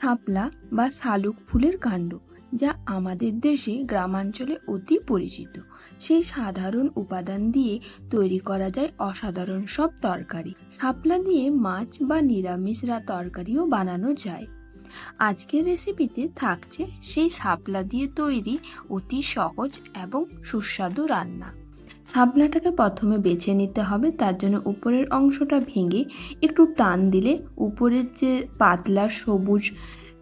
শাপলা বা শালুক ফুলের কাণ্ড, যা আমাদের দেশে গ্রামাঞ্চলে অতি পরিচিত। সেই সাধারণ উপাদান দিয়ে তৈরি করা যায় অসাধারণ সব তরকারি। শাপলা দিয়ে মাছ বা নিরামিষ রা তরকারিও বানানো যায়। আজকের রেসিপিতে থাকছে সেই শাপলা দিয়ে তৈরি অতি সহজ এবং সুস্বাদু রান্না। শাপলাটাকে প্রথমে বেছে নিতে হবে, তার জন্য উপরের অংশটা ভেঙে একটু টান দিলে উপরের যে পাতলা সবুজ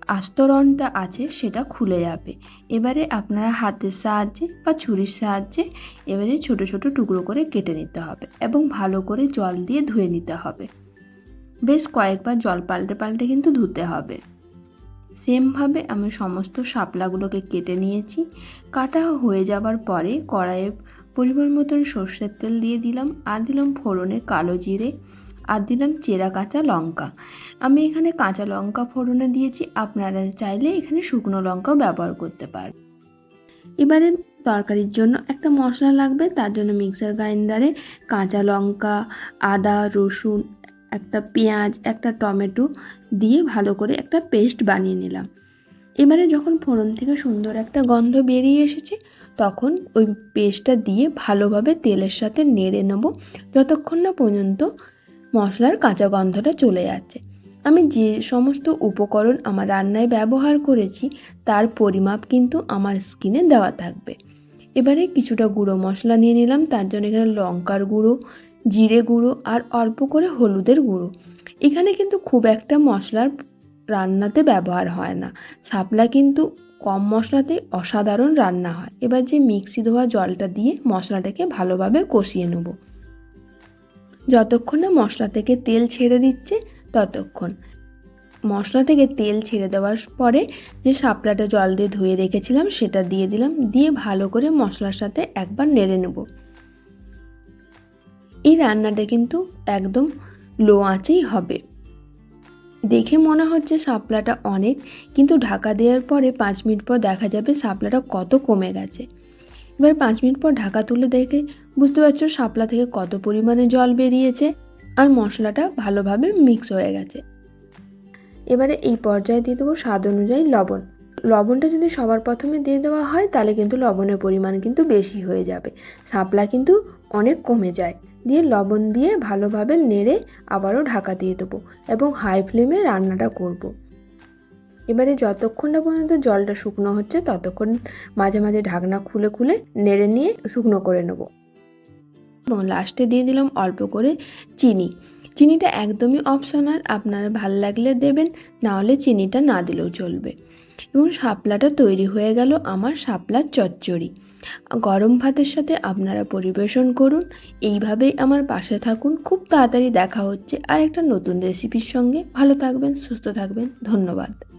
আস্তরণটা আছে সেটা খুলে যাবে। এবারে আপনারা হাতের সাহায্যে বা ছুরির সাহায্যে এবারে ছোট ছোট টুকরো করে কেটে নিতে হবে এবং ভালো করে জল দিয়ে ধুয়ে নিতে হবে। বেশ কয়েকবার জল পাল্টে পাল্টে কিন্তু ধুতে হবে। সেমভাবে আমি সমস্ত শাপলাগুলোকে কেটে নিয়েছি। কাটা হয়ে যাবার পরে কড়াইয়ে পরিমাণ মতন সর্ষের তেল দিয়ে দিলাম। আর দিলাম ফোড়নে কালো জিরে। আর দিলাম চেরা কাঁচা লঙ্কা। আমি এখানে কাঁচা লঙ্কা ফোড়নে দিয়েছি। আপনারা চাইলে এখানে শুকনো লঙ্কাও ব্যবহার করতে পারেন এবারে তরকারির জন্য একটা মশলা লাগবে। তার জন্য মিক্সার গ্রাইন্ডারে কাঁচা লঙ্কা, আদা, রসুন, একটা পেঁয়াজ, একটা টমেটো দিয়ে ভালো করে একটা পেস্ট বানিয়ে নিলাম। এবারে যখন ফোড়ন থেকে সুন্দর একটা গন্ধ বেরিয়ে এসেছে তখন ওই পেস্টটা দিয়ে ভালোভাবে তেলের সাথে নেড়ে নেব। যতক্ষণ না পর্যন্ত মশলার কাঁচা গন্ধটা চলে যাচ্ছে। আমি যে সমস্ত উপকরণ আমার রান্নায় ব্যবহার করেছি, তার পরিমাপ কিন্তু আমার স্কিনে দেওয়া থাকবে। এবারে কিছুটা গুঁড়ো মশলা নিয়ে নিলাম, তার জন্য এখানে লঙ্কার গুঁড়ো, জিরে গুঁড়ো আর অল্প করে হলুদের গুঁড়ো। এখানে কিন্তু খুব একটা মশলার রান্নাতে ব্যবহার হয় না। শাপলা কিন্তু কম মশলাতেই অসাধারণ রান্না হয়। এবার যে মিক্সি ধোয়া জলটা দিয়ে মশলাটাকে ভালোভাবে কষিয়ে নেব। যতক্ষণ না মশলা থেকে তেল ছেড়ে দিচ্ছে, ততক্ষণ। মশলা থেকে তেল ছেড়ে দেওয়ার পরে যে শাপলাটা জল দিয়ে ধুয়ে রেখেছিলাম, সেটা দিয়ে দিলাম। দিয়ে ভালো করে মশলার সাথে একবার নেড়ে নেব। এই রান্নাটা কিন্তু একদম লো আঁচেই হবে। দেখে মনে হচ্ছে শাপলাটা অনেক, কিন্তু ঢাকা দেওয়ার পরে পাঁচ মিনিট পর দেখা যাবে শাপলাটা কত কমে গেছে। এবার পাঁচ মিনিট পর ঢাকা তুলে দেখে বুঝতে পারছ শাপলা থেকে কত পরিমাণে জল বেরিয়েছে আর মশলাটা ভালোভাবে মিক্স হয়ে গেছে। এবারে এই পর্যায়ে দিয়ে দেবো স্বাদ অনুযায়ী লবণ। লবণটা যদি সবার প্রথমে দিয়ে দেওয়া হয় তাহলে কিন্তু লবণের পরিমাণ কিন্তু বেশি হয়ে যাবে। শাপলা কিন্তু অনেক কমে যায়। দিয়ে লবণ দিয়ে ভালোভাবে নেড়ে আবারও ঢাকা দিয়ে দেবো এবং হাই ফ্লেমে রান্নাটা করব। এবারে যতক্ষণ না পর্যন্ত জলটা শুকনো হচ্ছে, ততক্ষণ মাঝে মাঝে ঢাকনা খুলে খুলে নেড়ে নিয়ে শুকনো করে নেব। এবং লাস্টে দিয়ে দিলাম অল্প করে চিনি। চিনিটা একদমই অপশনাল আপনারা ভালো লাগলে দেবেন, না হলে চিনিটা না দিলেও চলবে। এবং শাপলাটা তৈরি হয়ে গেল আমার শাপলার চচ্চড়ি। গরম ভাতের সাথে আপনারা পরিবেশন করুন। এইভাবেই আমার পাশে থাকুন। খুব তাড়াতাড়ি দেখা হচ্ছে আর একটা নতুন রেসিপির সঙ্গে। ভালো থাকবেন, সুস্থ থাকবেন। ধন্যবাদ।